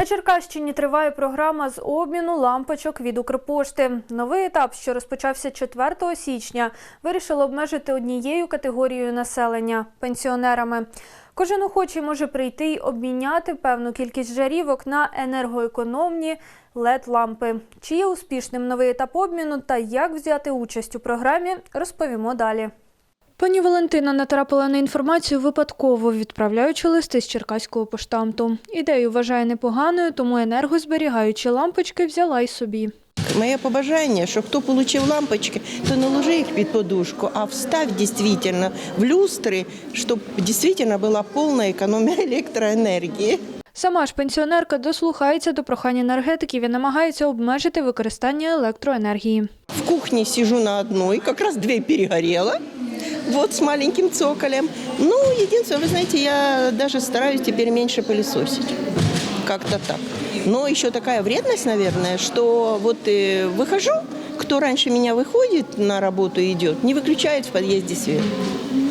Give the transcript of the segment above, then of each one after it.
На Черкащині триває програма з обміну лампочок від Укрпошти. Новий етап, що розпочався 4 січня, вирішили обмежити однією категорією населення пенсіонерами. Кожен охочий може прийти й обміняти певну кількість жарівок на енергоекономні led лампи Чи є успішним новий етап обміну та як взяти участь у програмі, розповімо далі. Пані Валентина натрапила на інформацію випадково, відправляючи листи з черкаського поштамту. Ідею вважає непоганою, тому енергозберігаючі лампочки взяла й собі. Моє побажання, що хто отримав лампочки, то не ложи їх під подушку, а встав дійсно в люстри, щоб дійсно була повна економія електроенергії. Сама ж пенсіонерка дослухається до прохань енергетиків і намагається обмежити використання електроенергії. В кухне сижу на одной, как раз дверь перегорела, вот с маленьким цоколем. Ну, единственное, вы знаете, я даже стараюсь теперь меньше пылесосить. Как-то так. Но еще такая вредность, наверное, что вот э, выхожу, кто раньше меня выходит на работу и идет, не выключает в подъезде свет.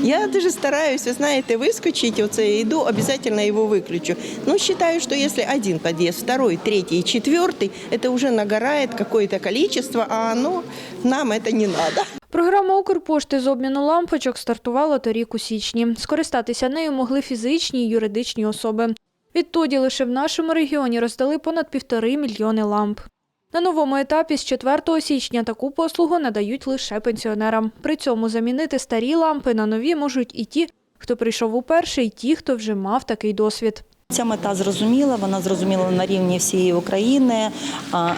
Я даже стараюсь, вы знаете, выскочить, вот я иду, обязательно его выключу. Но считаю, что если один подъезд, второй, третий и четвертый, это уже нагорает какое-то количество, а оно, нам это не надо. Програма Укрпошти з обміну лампочок стартувала торік у січні. Скористатися нею могли фізичні й юридичні особи. Відтоді лише в нашому регіоні роздали понад півтори мільйони ламп. На новому етапі з 4 січня таку послугу надають лише пенсіонерам. При цьому замінити старі лампи на нові можуть і ті, хто прийшов уперше, і ті, хто вже мав такий досвід. Ця мета зрозуміла, вона зрозуміла на рівні всієї України.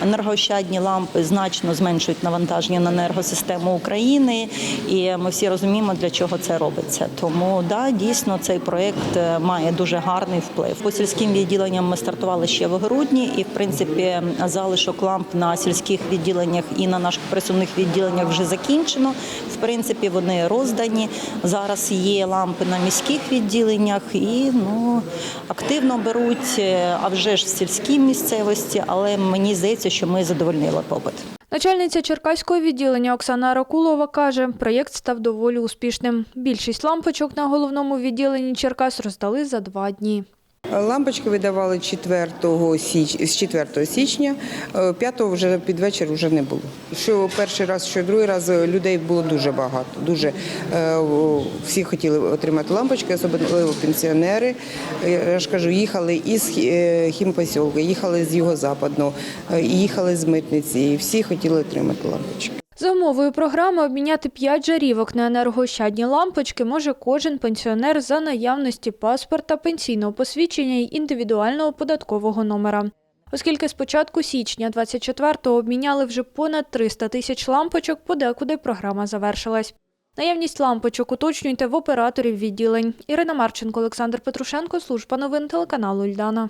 Енергоощадні лампи значно зменшують навантаження на енергосистему України, і ми всі розуміємо, для чого це робиться. Тому да, дійсно цей проект е, має дуже гарний вплив. По сільським відділенням ми стартували ще в грудні, і в принципі залишок ламп на сільських відділеннях і на наших присувних відділеннях вже закінчено. В принципі, вони роздані. Зараз є лампи на міських відділеннях і ну активно беруть, е, а вже ж в сільській місцевості, але мені здається, що ми задовольнили попит. Начальниця Черкаського відділення Оксана Ракулова каже, проєкт став доволі успішним. Більшість лампочок на головному відділенні Черкас роздали за два дні. Лампочки видавали 4 січ... з 4 січня, 5 вже під вечір вже не було. Що перший раз, що другий раз людей було дуже багато. Дуже е, всі хотіли отримати лампочки, особливо пенсіонери. Я ж кажу, їхали із Хі- е, їхали з юго-западного, е, їхали з митниці. І всі хотіли отримати лампочки. За умовою програми обміняти 5 жарівок на енергоощадні лампочки може кожен пенсіонер за наявності паспорта, пенсійного посвідчення й індивідуального податкового номера. Оскільки з початку січня 24-го обміняли вже понад 300 тисяч лампочок, подекуди програма завершилась. Наявність лампочок уточнюйте в операторів відділень. Ірина Марченко, Олександр Петрушенко, служба новин телеканалу Ільдана.